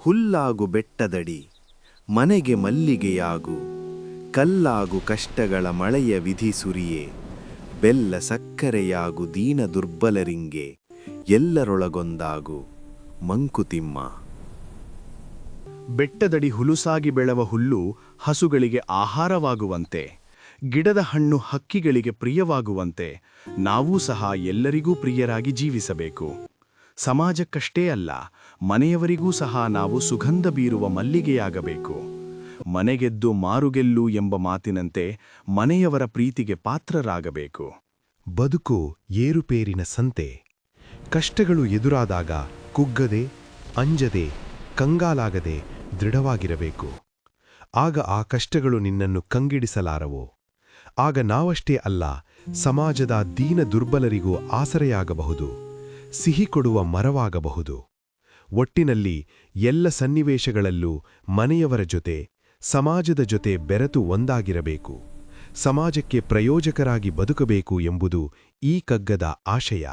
ಹುಲ್ಲಾಗು ಬೆಟ್ಟದಡಿ, ಮನೆಗೆ ಮಲ್ಲಿಗೆಯಾಗು, ಕಲ್ಲಾಗು ಕಷ್ಟಗಳ ಮಳೆಯ ವಿಧಿ ಸುರಿಯೇ, ಬೆಲ್ಲ ಸಕ್ಕರೆಯಾಗು ದೀನ ದುರ್ಬಲರಿಂಗೆ, ಎಲ್ಲರೊಳಗೊಂದಾಗು ಮಂಕುತಿಮ್ಮ ಬೆಟ್ಟದಡಿ ಹುಲುಸಾಗಿ ಬೆಳವ ಹುಲ್ಲು ಹಸುಗಳಿಗೆ ಆಹಾರವಾಗುವಂತೆ, ಗಿಡದ ಹಣ್ಣು ಹಕ್ಕಿಗಳಿಗೆ ಪ್ರಿಯವಾಗುವಂತೆ, ನಾವೂ ಸಹ ಎಲ್ಲರಿಗೂ ಪ್ರಿಯರಾಗಿ ಜೀವಿಸಬೇಕು. ಸಮಾಜಕ್ಕಷ್ಟೇ ಅಲ್ಲ, ಮನೆಯವರಿಗೂ ಸಹ ನಾವು ಸುಗಂಧ ಬೀರುವ ಮಲ್ಲಿಗೆಯಾಗಬೇಕು. ಮನೆಗೆದ್ದು ಮಾರುಗೆಲ್ಲು ಎಂಬ ಮಾತಿನಂತೆ ಮನೆಯವರ ಪ್ರೀತಿಗೆ ಪಾತ್ರರಾಗಬೇಕು. ಬದುಕು ಏರುಪೇರಿನ ಸಂತೆ. ಕಷ್ಟಗಳು ಎದುರಾದಾಗ ಕುಗ್ಗದೆ, ಅಂಜದೆ, ಕಂಗಾಲಾಗದೆ ದೃಢವಾಗಿರಬೇಕು. ಆಗ ಆ ಕಷ್ಟಗಳು ನಿನ್ನನ್ನು ಕಂಗಿಡಿಸಲಾರವು? ಆಗ ನಾವಷ್ಟೇ ಅಲ್ಲ, ಸಮಾಜದ ದೀನ ದುರ್ಬಲರಿಗೂ ಆಸರೆಯಾಗಬಹುದು. ಸಿಹಿ ಕೊಡುವ ಮರವಾಗಬಹುದು. ಒಟ್ಟಿನಲ್ಲಿ ಎಲ್ಲ ಸನ್ನಿವೇಶಗಳಲ್ಲೂ ಮನೆಯವರ ಜೊತೆ, ಸಮಾಜದ ಜೊತೆ ಬೆರೆತು ಒಂದಾಗಿರಬೇಕು. ಸಮಾಜಕ್ಕೆ ಪ್ರಯೋಜಕರಾಗಿ ಬದುಕಬೇಕು ಎಂಬುದು ಈ ಕಗ್ಗದ ಆಶಯ.